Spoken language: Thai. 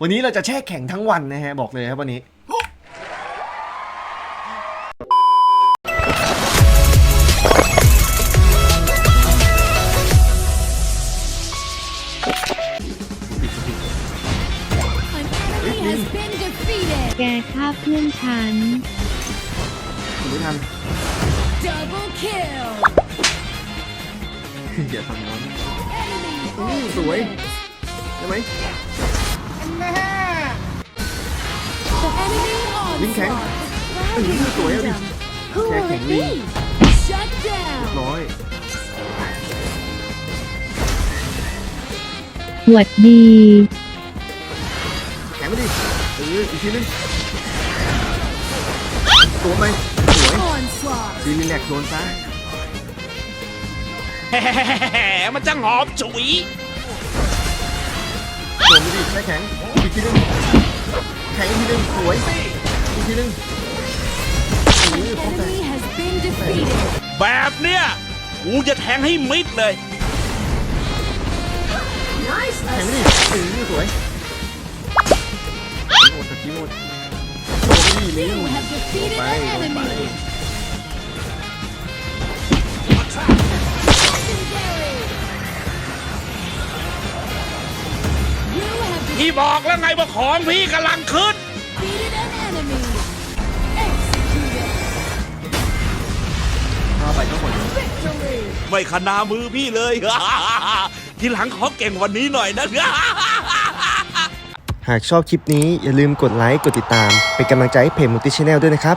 วันนี้เราจะแช่แข็งทั้งวันนะฮะ บอกเลยครับวันนี้ An enemy has been defeated. แกฆ่าเพื่อนฉัน คุณไม่ทัน Double kill. อย่าทำน้อง Enemy อืมสวย ultimate. ใช่ไหม Enemy ลิงแข็ง onslaught. อืมสวยอะดิ Who will Checking it Lee. be? Shut down. ร้อยหวดดี แข็งไปดิเอออีกทีนึงตัวไปสวย Onslaught. ซีรีแลกโดนซะแหมมันจะหอมฉุย โดนไปดิแช่แข็งอีกทีนึงแข็งอีกทีนึงสวยอีกทีนึงเออป้องกัน Enemy has been defeated. แบบเนี้ยกูจะแทงให้มิดเลย Nice แข็งไปดิเออสวยหมดตะกี้หมดโดนไปดิลิง You have defeated ไป an โดนไป enemy. พี่บอกแล้วไงว่าของพี่กำลังขึ้น defeated an enemy. Executed. เข้าไปทั้งหมดเลย Victory. ไม่ขนามือพี่เลย ทีหลังขอเก่งกวันนี้หน่อยนะ หากชอบคลิปนี้อย่าลืมกดไลค์ กดติดตาม เป็นกำลังใจให้เพจมูติชแนลด้วยนะครับ